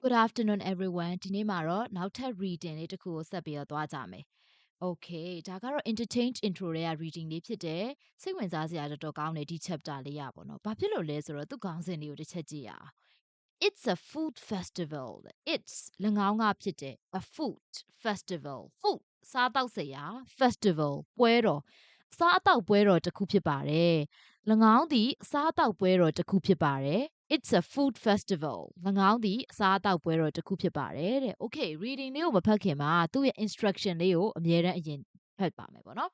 Good afternoon everyone ဒီနေ့မှာတော့နောက်ထပ် reading လေးတစ်ခုကိုဆက်ပြီးတော့သွားကြမယ် Okay ဒါကတော့ interchange intro တွေက reading လေးဖြစ်တယ်စိတ်ဝင်စားစရာတော်တော်ကောင်းတယ်ဒီ chapter လေးရပါတော့။ဘာဖြစ်လို့လဲဆိုတော့သူ့ခေါင်းစဉ်လေးကိုတစ်ချက်ကြည့်ရအောင် It's a food festival it's လငောင်းကဖြစ်တယ် a food festival food စားတောက်စရာ festival ပွဲတော်စားအသောက်ပွဲတော်တစ်ခုဖြစ်ပါတယ်။၎င်းသည်စားအသောက်ပွဲတော်တစ်ခုဖြစ်ပါတယ် It's a food festival ၎င်းသည်အစားအသောက်ပွဲတော်တစ်ခုဖြစ်ပါတယ်တဲ့ Okay reading လေးကိုမဖတ်ခင်မှာသူ့ရဲ့ instruction လေးကိုအမြဲတမ်းအရင်ဖတ်ပါမယ်ပေါ့နော်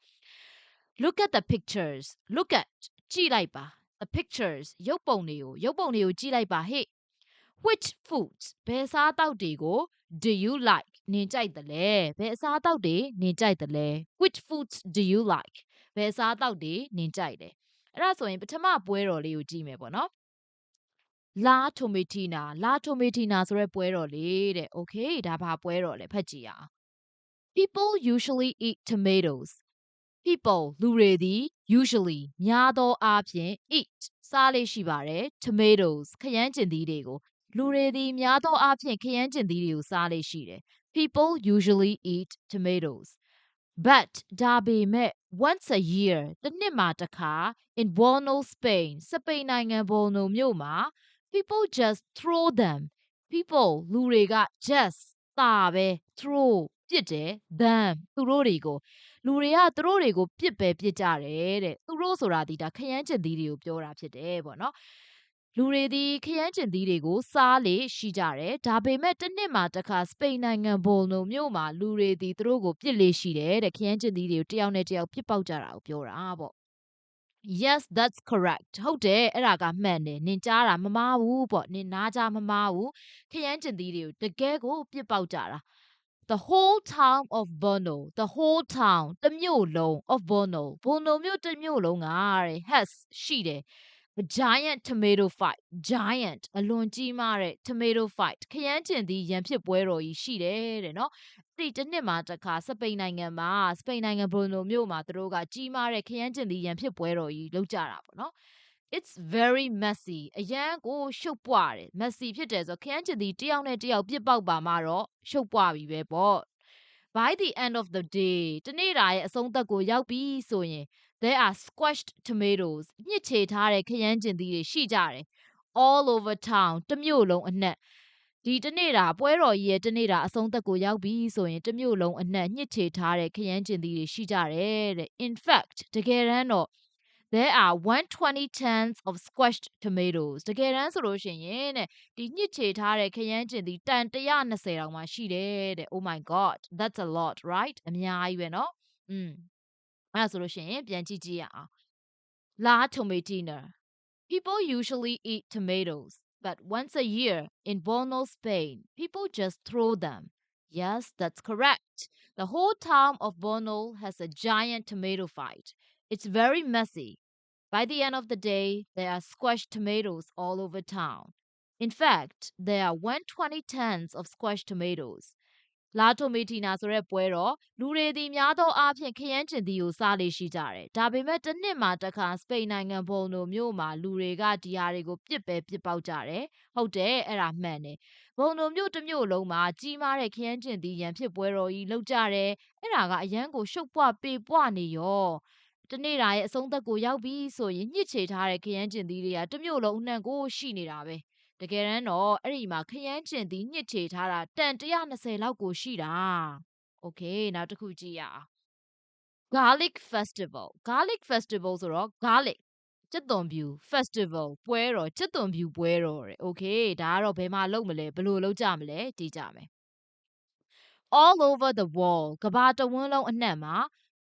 Look at the pictures look at ကြည့်လိုက်ပါ the pictures ရုပ်ပုံတွေကိုရုပ်ပုံတွေကိုကြည့်လိုက်ပါဟေ့ Which foods ဘယ်စားအသောက်တွေကို do you like နင်ကြိုက်တယ်လဲဘယ်အစားအသောက်တွေနင်ကြိုက်တယ်လဲ Which foods do you like ဘယ်အစားအသောက်တွေနင်ကြိုက်တယ်အဲ့ဒါဆိုရင်ပထမပွဲတော်လေးကိုကြည့်မယ်ပေါ့နော် လာတိုမီတီနာလာတိုမီတီနာဆိုတဲ့ပွဲတော်လေးတဲ့ okay ဒါဘာပွဲတော်လဲဖတ်ကြည့်အောင် People usually eat tomatoes people လူတွေသည် usually များသောအားဖြင့် eat စားလေးရှိပါတယ် tomatoes ခရမ်းကျင်သီးတွေကိုလူတွေသည်များသောအားဖြင့်ခရမ်းကျင်သီးတွေကိုစားလေးရှိတယ် people usually eat tomatoes but ဒါပေမဲ့ once a year တစ်နှစ်မှာတစ်ခါ in Borno Spain စပိန်နိုင်ငံ Borno မြို့မှာ people just throw them people လူတွေက just တာပဲ throw ပြစ်တယ် them သူတို့တွေကိုလူတွေကသူတို့တွေကိုပြစ်ပဲပြစ်ကြတယ်တဲ့သူတို့ဆိုတာဒီဒါခရမ်းကျင်သီးတွေကိုပြောတာဖြစ်တယ်ပေါ့နော်လူတွေဒီခရမ်းကျင်သီးတွေကိုစားလေရှိကြတယ်ဒါပေမဲ့တစ်နှစ်မှာတစ်ခါစပိန်နိုင်ငံဘော်နိုမြို့မှာလူတွေဒီသူတို့ကိုပြစ်လေရှိတယ်တဲ့ခရမ်းကျင်သီးတွေကိုတယောက်နဲ့တယောက်ပြစ်ပေါက်ကြတာကိုပြောတာပေါ့ Yes that's correct ဟုတ်တယ်အဲ့ဒါကမှန်တယ်နင်ကြားတာမမားဘူးပေါ့နင်နားကြားမမားဘူးခရမ်းကျင်သီးတွေကိုတကယ်ကိုပြစ်ပေါက်ကြတာ the whole town of Bono the whole town တစ်မြို့လုံး of Bono Bono မြို့တစ်မြို့လုံးကတဲ့ has ရှိတယ် a giant tomato fight giant အလွန်ကြီးမားတဲ့ tomato fight ခရမ်းကျင်သီးရန်ဖြစ်ပွဲတော်ကြီးရှိတယ်တဲ့နော် ဒီတစ်နှစ်မှာတစ်ခါစပိန်နိုင်ငံမှာစပိန်နိုင်ငံဘရိုနိုမြို့မှာသူတို့ကကြီးမားတဲ့ခရမ်းကျင်သီးရန်ဖြစ်ပွဲတော်ကြီးလုပ်ကြတာပေါ့နော် it's very messy အရန်ကိုရှုပ်ပွားတယ် messy ဖြစ်တယ်ဆိုခရမ်းကျင်သီးတယောက်နဲ့တယောက်ပြစ်ပေါက်ပါမှတော့ရှုပ်ပွားပြီပဲပေါ့ by the end of the day တနေ့တာရဲ့အဆုံးသက်ကိုရောက်ပြီဆိုရင် there are squashed tomatoes ညှစ်ချေထားတဲ့ခရမ်းကျင်သီးတွေရှိကြတယ် all over town တစ်မြို့လုံးအနှံ့ ဒီတနေ့တာပွဲတော်ကြီးရဲ့တနေ့တာအဆုံးသက်ကိုရောက်ပြီဆိုရင်တစ်မြို့လုံးအနှံ့ညှစ်ချေထားတဲ့ခရမ်းကျင်သီးတွေရှိကြတယ်တဲ့ in fact တကယ်တမ်းတော့ there are 120 tons of squashed tomatoes တကယ်တမ်းဆိုလို့ရှိရင်တဲ့ဒီညှစ်ချေထားတဲ့ခရမ်းကျင်သီးတန်120တောင်မှရှိတယ်တဲ့ oh my god that's a lot right အများကြီးပဲเนาะอืมအဲ့ဒါဆိုလို့ရှိရင်ပြန်ကြည့်ကြည့်ရအောင် La Tomatina people usually eat tomatoes but once a year in Borno Spain people just throw them yes that's correct the whole town of Borno has a giant tomato fight it's very messy By the end of the day, there are squashed tomatoes all over town. In fact, there are 120 tons of squashed tomatoes. လာတိုမီတီနာဆိုတဲ့ပွဲတော့လူတွေဒီများသောအားဖြင့်ခရမ်းကျင်သီးကိုစားလေရှိကြတယ်။ဒါပေမဲ့တစ်နှစ်မှာတစ်ခါစပိန်နိုင်ငံဘုံတို့မြို့မှာလူတွေကဒီဟာတွေကိုပြစ်ပဲပြစ်ပေါက်ကြတယ်။ဟုတ်တယ်အဲ့ဒါမှန်တယ်။ဘုံတို့မြို့တစ်မြို့လုံးမှာကြီးမားတဲ့ခရမ်းကျင်သီးရန်ဖြစ်ပွဲတော်ကြီးလုပ်ကြတယ်။အဲ့ဒါကအရန်ကိုရှုပ်ပွားပေပွားနေရော။တနေ့တာရဲ့အဆုံးသက်ကိုရောက်ပြီဆိုရင်ညှစ်ချေထားတဲ့ခရမ်းကျင်သီးတွေကတစ်မျိုးလုံးအနှံ့ကိုရှိနေတာပဲ တကယ်တမ်းတော့အဲ့ဒီမှာခရမ်းကျင်သီးညှစ်ချေထားတာတန်120လောက်ကိုရှိတာโอเคနောက်တစ်ခုကြည့်ရအောင် garlic festival garlic festival ဆိုတော့ garlic ကျက်သွန်ဖြူ festival ပွဲတော်ကျက်သွန်ဖြူပွဲတော်တဲ့ okay ဒါကတော့ဘယ်မှာလုပ်မလဲဘယ်လိုလုပ်ကြမလဲတည်ကြမယ် all over the world ကဘာတဝန်းလုံးအနှံ့မှာ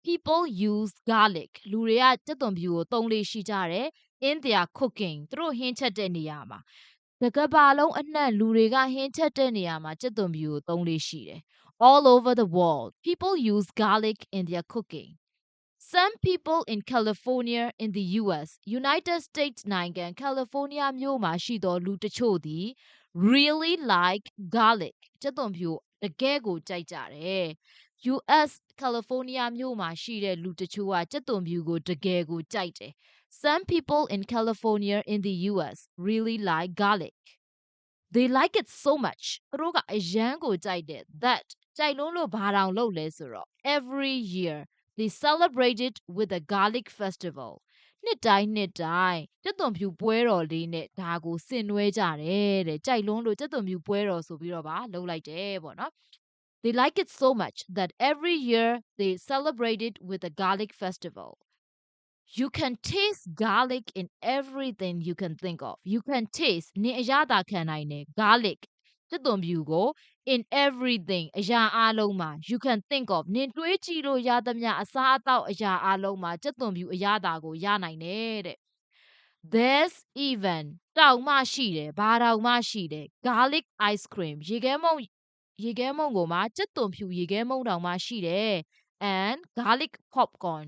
people use garlic လူတွေကကြက်သွန်ဖြူကိုသုံးလေးရှိကြတယ် in their cooking သူတို့ဟင်းချက်တဲ့နေရာမှာ တကဘာလုံးအနှံ့လူတွေကဟင်းချက်တဲ့နေရာမှာကြက်သွန်ဖြူကိုသုံးလေးရှိတယ် all over the world people use garlic in their cooking Some people in California in the US United States နိုင်ငံ California မြို့မှာရှိသောလူတချို့သည် really like garlic ကြက်သွန်ဖြူတကယ်ကိုကြိုက်ကြတယ် US California မြို့မှာရှိတဲ့လူတချို့ကကြက်သွန်ဖြူကိုတကယ်ကိုကြိုက်တယ် Some people in California in the US really like garlic they like it so much သူတို့ကအရန်ကိုကြိုက်တယ် that ကြိုက်လုံးလို့ဘာတောင်လုပ်လဲဆိုတော့ every year they celebrate it with a garlic festival နှစ်တိုင်းနှစ်တိုင်းကျက်သွန်ဖြူပွဲတော်လေးနဲ့ဒါကိုဆင်နွှဲကြတယ်တဲ့ကြိုက်လုံးလို့ကျက်သွန်ဖြူပွဲတော်ဆိုပြီးတော့ပါလှုပ်လိုက်တယ်ပေါ့နော် They like it so much that every year they celebrate it with a garlic festival. You can taste garlic in everything you can think of. You can taste နေအရသာခံနိုင်တယ် garlic ကျက်သွန်ဖြူကို in everything အရာအလုံးမှာ you can think of နင်တွေးကြည့်လို့ရသမျှအစားအသောက်အရာအလုံးမှာကျက်သွန်ဖြူအရသာကိုရနိုင်တယ်တဲ့ There's even တောင်မှရှိတယ်ဘာတောင်မှရှိတယ် garlic ice cream ရေခဲမုံ ရေခဲမုံကိုမှကျက်သွန်ဖြူရေခဲမုံတောင်မှရှိတယ် and garlic popcorn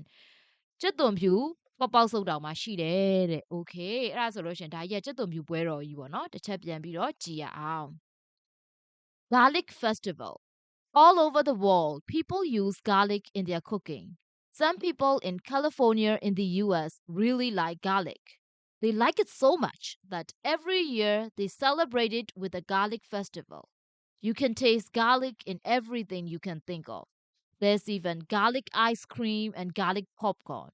ကျက်သွန်ဖြူပေါက်ပေါက်စုပ်တောင်မှရှိတယ်တဲ့ okay အဲ့ဒါဆိုလို့ရှရင်ဒါကြီးကကျက်သွန်ဖြူပွဲတော်ကြီးပေါ့နော်တစ်ချက်ပြန်ပြီးတော့ကြည်ရအောင် garlic festival all over the world people use garlic in their cooking some people in California in the US really like garlic they like it so much that every year they celebrate it with a garlic festival You can taste garlic in everything you can think of. There's even garlic ice cream and garlic popcorn.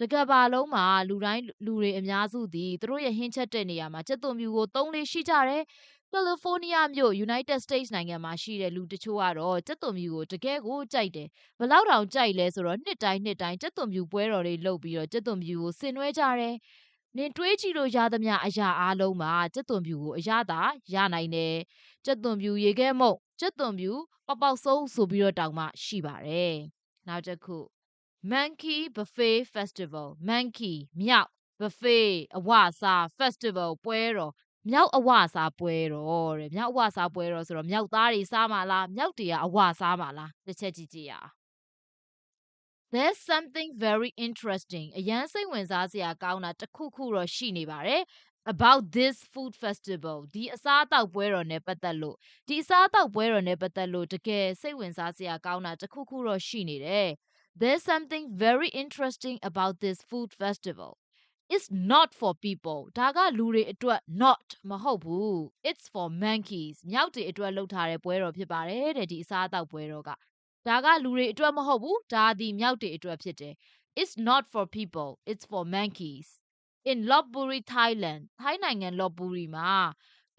တကယ်ပါလုံးမှာလူတိုင်းလူတွေအများစုသည်သူတို့ရဲ့ဟင်းချက်တဲ့နေရာမှာစက်သွန်ဖြူကိုသုံးလေးရှိကြတယ်။ကယ်လီဖိုးနီးယားမြို့ United States နိုင်ငံမှာရှိတဲ့လူတချို့ကတော့စက်သွန်ဖြူကိုတကယ်ကိုကြိုက်တယ်။ဘလောက်တောင်ကြိုက်လဲဆိုတော့နှစ်တိုင်းနှစ်တိုင်းစက်သွန်ဖြူပွဲတော်တွေလုပ်ပြီးတော့စက်သွန်ဖြူကိုဆင်နွှဲကြတယ်။ နင်တွေးကြည့်လို့ရသမျှအရာအလုံးမှာစက်သွန်ဖြူကိုအရသာရနိုင်တယ်။ကျက်သွန်ဖြူရေခဲမုတ်ကျက်သွန်ဖြူပေါက်ပေါက်ဆုံးဆိုပြီးတော့တောင်မှရှိပါတယ်။နောက်တစ်ခု Monkey Buffet Festival Monkey မြောက် Buffet အဝစား Festival ပွဲတော်မြောက်အဝစားပွဲတော်တဲ့မြောက်အဝစားပွဲတော်ဆိုတော့မြောက်သားတွေစားမှာလားမြောက်တွေကအဝစားမှာလားတစ်ချက်ကြည့်ကြည့်ရအောင် There's something very interesting အရန်စိတ်ဝင်စားစရာကောင်းတာတစ်ခုခုတော့ရှိနေပါတယ် about this food festival ဒီအစားအသောက်ပွဲတော်နဲ့ပတ်သက်လို့ဒီအစားအသောက်ပွဲတော်နဲ့ပတ်သက်လို့တကယ်စိတ်ဝင်စားစရာကောင်းတာတစ်ခုခုတော့ရှိနေတယ် There's something very interesting about this food festival It's not for people ဒါကလူတွေအတွက် not မဟုတ်ဘူး It's for monkeys မြောက်တွေအတွက်လုပ်ထားတဲ့ပွဲတော်ဖြစ်ပါတယ်တဲ့ဒီအစားအသောက်ပွဲတော်က ဒါကလူတွေအတွက်မဟုတ်ဘူးဒါဒီမြောက်တွေအတွက်ဖြစ်တယ် It's not for people it's for monkeys in Lopburi Thailand ထိုင်းနိုင်ငံ Lopburi မှာ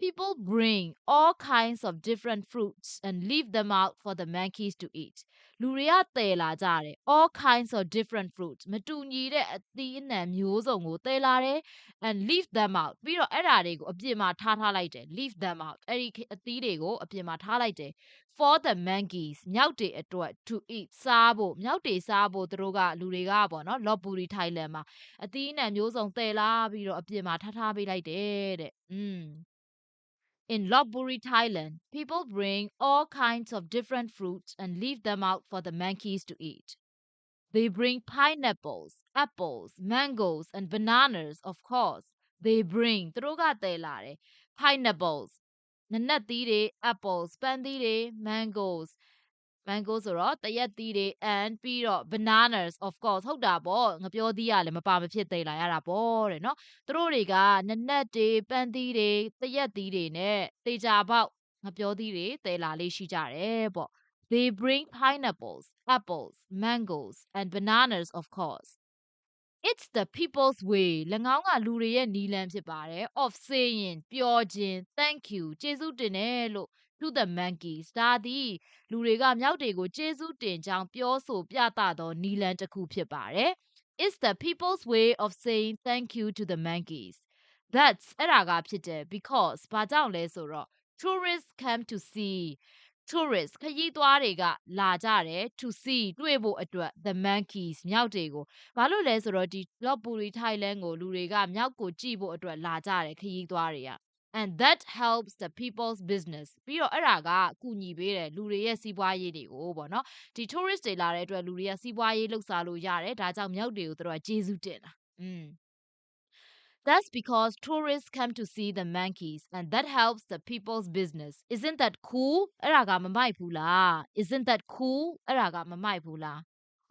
people bring all kinds of different fruits and leave them out for the monkeys to eat လူတွေကတည်လာကြတယ် all kinds of different fruits မတူညီတဲ့အသီးအနှံမျိုးစုံကိုတည်လာတယ် and leave them out ပြီးတော့အဲ့ဓာတွေကိုအပြင်မှာထားထားလိုက်တယ် leave them out အဲ့ဒီအသီးတွေကိုအပြင်မှာထားလိုက်တယ် for the monkeys မြောက်တွေအတွက် to eat စားဖို့မြောက်တွေစားဖို့သူတို့ကလူတွေကပေါ့နော် Lopburi Thailand မှာအသီးအနှံမျိုးစုံတည်လာပြီးတော့အပြင်မှာထားထားပေးလိုက်တယ်တဲ့อืม In Lopburi, Thailand, people bring all kinds of different fruits and leave them out for the monkeys to eat. They bring pineapples, apples, mangoes, and bananas, of course. They bring သူတို့ကတည်လာတယ် pineapples နနက်သီးတွေ apples ပန်းသီးတွေ mangoes mango ဆိုတော့တရက်သီးတွေ and ပြီးတော့ bananas of course ဟုတ်တာပေါ့ငပြောသီးရလည်းမပါမဖြစ်သိလာရတာပေါ့တဲ့နော်သူတို့တွေကနနက်တွေပန်းသီးတွေတရက်သီးတွေနဲ့တေချာပေါက်ငပြောသီးတွေသယ်လာလေးရှိကြတယ်ပေါ့ they bring pineapples apples mangoes and bananas of course It's the people's way ၎င်းကလူတွေရဲ့နီလန်ဖြစ်ပါတယ် of saying ပြောခြင်း thank you ကျေးဇူးတင်တယ်လို့ to the monkeys ဒါသည်လူတွေကမြောက်တွေကိုကျေးဇူးတင်ကြောင်းပြောဆိုပြသသောနီလန်တစ်ခုဖြစ်ပါတယ် It's the people's way of saying thank you to the monkeys That's အဲ့ဒါကဖြစ်တယ် because ဘာကြောင့်လဲဆိုတော့ tourists come to see tourist ခရီးသွားတွေကလာကြတယ် to see တွေ့ဖို့အတွက် the monkeys မြောက်တွေကိုဘာလို့လဲဆိုတော့ဒီ Lopburi Thailand ကိုလူတွေကမြောက်ကိုကြည့်ဖို့အတွက်လာကြတယ်ခရီးသွားတွေက and that helps the people's business ပြီးတော့အဲ့ဒါကအကူညီပေးတယ်လူတွေရဲ့စီးပွားရေးတွေကိုပေါ့နော်ဒီ tourist တွေလာတဲ့အတွက်လူတွေကစီးပွားရေးလှုပ်ရှားလို့ရတယ်ဒါကြောင့်မြောက်တွေကိုသူတို့ကကျေးဇူးတင်တာอืม That's because tourists come to see the monkeys and that helps the people's business. Isn't that cool? အဲ့ဒါကမမိုက်ဘူးလား Isn't that cool? အဲ့ဒါကမမိုက်ဘူးလား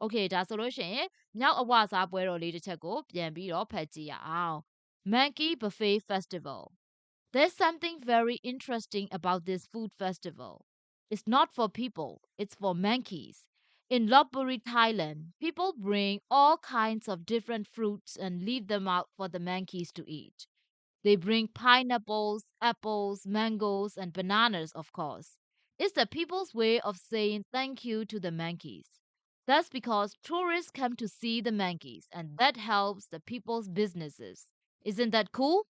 Okay ဒါဆိုလို့ရှိရင်မြောက်အဝစားပွဲတော်လေးတစ်ချက်ကိုပြန်ပြီးတော့ဖတ်ကြည့်ရအောင် Monkey Buffet Festival There's something very interesting about this food festival. It's not for people, it's for monkeys. In Lopburi, Thailand, people bring all kinds of different fruits and leave them out for the monkeys to eat. They bring pineapples, apples, mangoes, and bananas, of course. It's the people's way of saying thank you to the monkeys. That's because tourists come to see the monkeys, and that helps the people's businesses. Isn't that cool?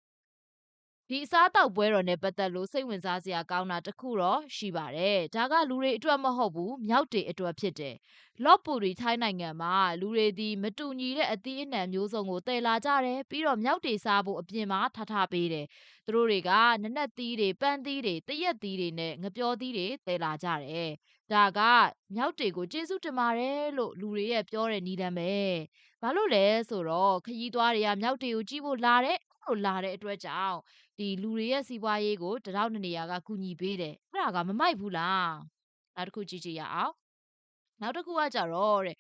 ဒီအစားအသောက်ပွဲတော်နဲ့ပတ်သက်လို့စိတ်ဝင်စားစရာကောင်းတာတစ်ခုတော့ရှိပါတယ်။ဒါကလူတွေအတွက်မဟုတ်ဘူး။မြောက်တွေအတွက်ဖြစ်တယ်။လော့ပူရီထိုင်းနိုင်ငံမှာလူတွေဒီမတူညီတဲ့အသီးအနှံမျိုးစုံကိုတည်လာကြတယ်။ပြီးတော့မြောက်တွေစားဖို့အပြင်မှာထားထားပေးတယ်။သူတို့တွေကနနက်သီးတွေပန်းသီးတွေတရက်သီးတွေနဲ့ငပြောသီးတွေတည်လာကြတယ်။ဒါကမြောက်တွေကိုကျေးဇူးတင်ပါတယ်လို့လူတွေရဲ့ပြောတဲ့နီးလမ်းပဲ။ဘာလို့လဲဆိုတော့ခရီးသွားတွေကမြောက်တွေကိုကြည့်ဖို့လာတဲ့ လို့လာတဲ့အတွက်ကြောင့်ဒီလူတွေရဲ့စီးပွားရေးကိုတရောက်နေနေရာကကူညီပေးတယ်အဲ့ဒါကမမိုက်ဘူးလားနောက်တစ်ခုကြည့်ကြည့်ရအောင်နောက်တစ်ခုကကြတော့တဲ့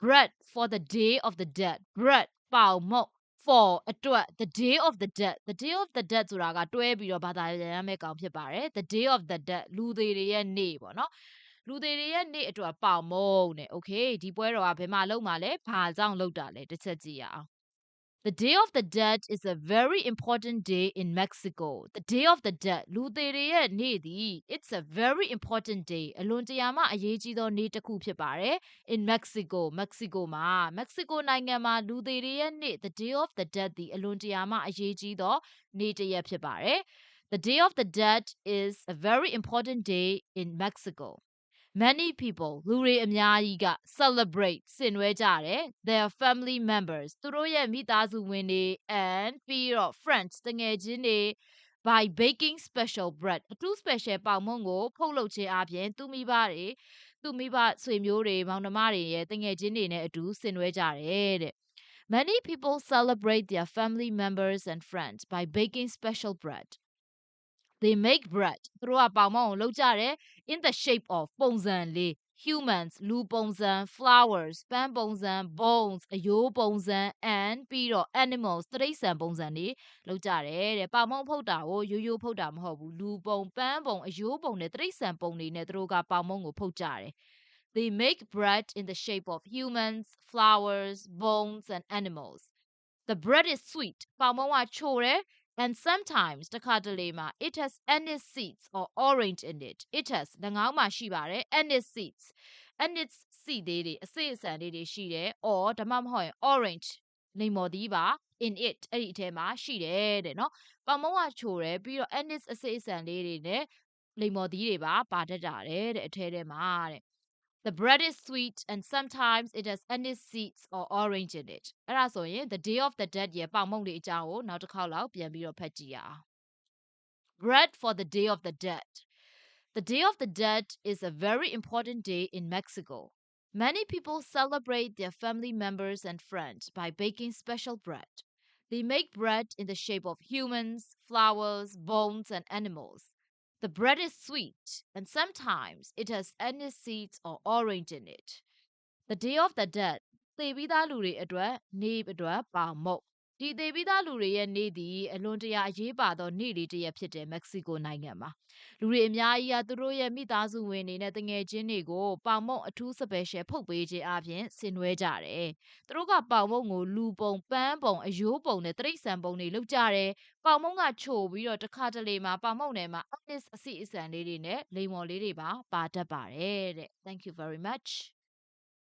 bread for the day of the dead bread ပေါင်မုတ် for အတွက် the day of the dead the day of the dead ဆိုတာကတွဲပြီးတော့ဘာသာပြန်ရမယ့်ကောင်ဖြစ်ပါတယ် the day of the dead လူသေးတွေရဲ့နေ့ပေါ့နော်လူသေးတွေရဲ့နေ့အတွက်ပေါင်မုံနဲ့ okay ဒီပွဲတော်ကဘယ်မှာလုံးမှာလဲဘာကြောင့်လောက်တာလဲတစ်ချက်ကြည့်ရအောင် The Day of the Dead is a very important day in Mexico. The Day of the Dead လူသေးတွေရဲ့နေ့သည် It's a very important day အလွန်တရာမှအရေးကြီးသောနေ့တစ်ခုဖြစ်ပါတယ် in Mexico Mexico မှာ Mexico နိုင်ငံမှာလူသေးတွေရဲ့နေ့ The Day of the Dead သည်အလွန်တရာမှအရေးကြီးသောနေ့တစ်ရက်ဖြစ်ပါတယ် The Day of the Dead is a very important day in Mexico Many people လူတွေအများကြီးက celebrate ဆင်နွှဲကြတယ် their family members သူတို့ရဲ့မိသားစုဝင်တွေ and ပြီးတော့ friends တငယ်ချင်းတွေ by baking special bread အထူး special ပေါင်မုံကိုဖုတ်လုပ်ခြင်းအပြင်သူမိဘတွေသူမိဘဆွေမျိုးတွေမောင်နှမတွေရဲ့တငယ်ချင်းတွေနဲ့အတူဆင်နွှဲကြတယ်တဲ့ Many people celebrate their family members and friends by baking special bread. they make bread သူတို့ကပေါင်မောင်းကိုလုပ်ကြတယ် in the shape of ပုံစံလေး humans လူပုံစံ flowers ပန်းပုံစံ bones အယိုးပုံစံ and ပြီးတော့ animals တိရစ္ဆာန်ပုံစံတွေလုပ်ကြတယ်တဲ့ပေါင်မောင်းဖုတ်တာကိုရိုးရိုးဖုတ်တာမဟုတ်ဘူးလူပုံပန်းပုံအယိုးပုံနဲ့တိရစ္ဆာန်ပုံတွေနဲ့သူတို့ကပေါင်မောင်းကိုဖုတ်ကြတယ် They make bread in the shape of humans, flowers, bones, and animals. The bread is sweet. ပေါင်မောင်းကချိုတယ် and sometimes တခါတလေမှာ it has anise seeds or orange in it it has ၎င်းမှာရှိပါတယ် anise seeds anise seed လေးတွေအစိအစံလေးတွေရှိတယ် or ဒါမှမဟုတ်ရင် orange လိမ္မော်သီးပါ in it အဲ့ဒီအထဲမှာရှိတယ်တဲ့နော်ပေါင်မုံကချိုတယ်ပြီးတော့ anise အစိအစံလေးတွေနဲ့လိမ္မော်သီးတွေပါပါတတ်တာတဲ့အထဲထဲမှာတဲ့ The bread is sweet and sometimes it has anise seeds or orange in it အဲ့ဒါဆိုရင် the day of the dead ရဲ့ပေါင်မုံတွေအကြောင်းကိုနောက်တစ်ခေါက်လောက်ပြန်ပြီးတော့ဖတ်ကြည့်ရအောင် Bread for the day of the dead The Day of the Dead is a very important day in Mexico. Many people celebrate their family members and friends by baking special bread. They make bread in the shape of humans, flowers, bones, and animals. The bread is sweet, and sometimes it has anise seeds or orange in it. The Day of the Dead သေပြီးသားလူတွေအတွက်နေအတွက်ပါမုတ် ဒီသေပြီးသားလူတွေရဲ့နေ့သည်အလွန်တရာအရေးပါသောနေ့လေးတစ်ရက်ဖြစ်တဲ့မက္ကဆီကိုနိုင်ငံမှာလူတွေအများကြီးကသူတို့ရဲ့မိသားစုဝင်တွေနဲ့တငယ်ချင်းတွေကိုပေါင်မုံအထူးစပယ်ရှယ်ဖုတ်ပေးခြင်းအပြင်ဆင်နွှဲကြတယ်။သူတို့ကပေါင်မုံကိုလူပုံပန်းပုံအယိုးပုံနဲ့တိရစ္ဆာန်ပုံတွေလုပ်ကြတယ်။ပေါင်မုံကချိုပြီးတော့တစ်ခါတလေမှာပေါင်မုံထဲမှာ artist အစီအစံလေးတွေနဲ့လိမ်မော်လေးတွေပါပါတတ်ပါတယ်တဲ့။ Thank you very much